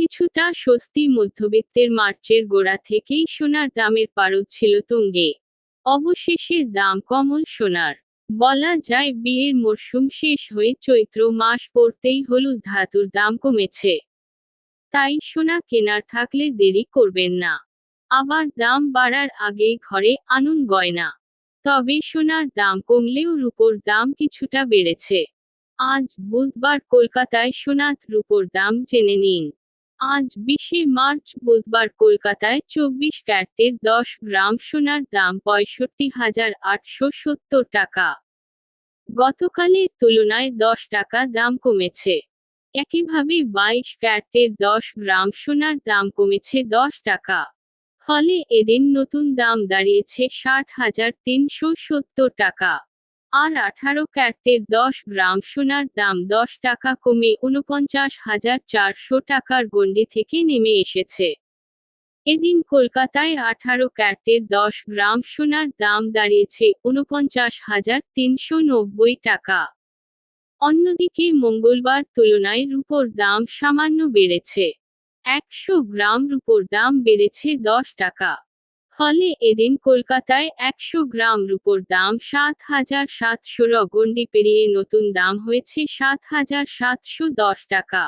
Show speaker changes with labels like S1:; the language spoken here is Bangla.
S1: কিছুটা স্বস্তি মধ্যবিত্তের মার্চের গোড়া থেকেই সোনার দামের পারদ ছিল তুঙ্গে। অবশেষে দাম কমল সোনার। বলা যায় বিয়ের মরশুম শেষ হয়ে চৈত্র মাস পড়তেই হলুদ ধাতুর দাম কমেছে। তাই সোনা কেনার থাকলে দেরি করবেন না। আবার দাম বাড়ার আগেই ঘরে আনুন গয়না। তবে সোনার দাম কমলেও রূপোর দাম কিছুটা বেড়েছে। আজ বুধবার কলকাতায় সোনাত রূপোর দাম জেনে নিন। আজ বিশে মার্চ বুধবার কলকাতায় চব্বিশ ক্যারেটের দশ গ্রাম সোনার দাম পঁয়ষট্টি হাজার আটশো সত্তর টাকা। গতকালের তুলনায় দশ টাকা দাম কমেছে। একইভাবে বাইশ ক্যারেটের দশ গ্রাম সোনার দাম কমেছে দশ টাকা। ফলে এদিন নতুন দাম দাঁড়িয়েছে ষাট হাজার তিনশো সত্তর টাকা। আর আঠারো ক্যারেটের দশ গ্রাম সোনার দাম দশ টাকা কমে উনপঞ্চাশ হাজার চারশো টাকার গণ্ডি থেকে নেমে এসেছে। এদিন কলকাতায় আঠারো ক্যারেটের দশ গ্রাম সোনার দাম দাঁড়িয়েছে উনপঞ্চাশ হাজার তিনশো নব্বই টাকা। অন্যদিকে মঙ্গলবার তুলনায় রূপোর দাম সামান্য বেড়েছে। একশো গ্রাম রূপোর দাম বেড়েছে দশ টাকা। ফলে এদিন কলকাতায় একশো গ্রাম রুপোর দাম সাত হাজার সাতশো রগন্ডি পেরিয়ে নতুন দাম হয়েছে সাত হাজার সাতশো দশ টাকা।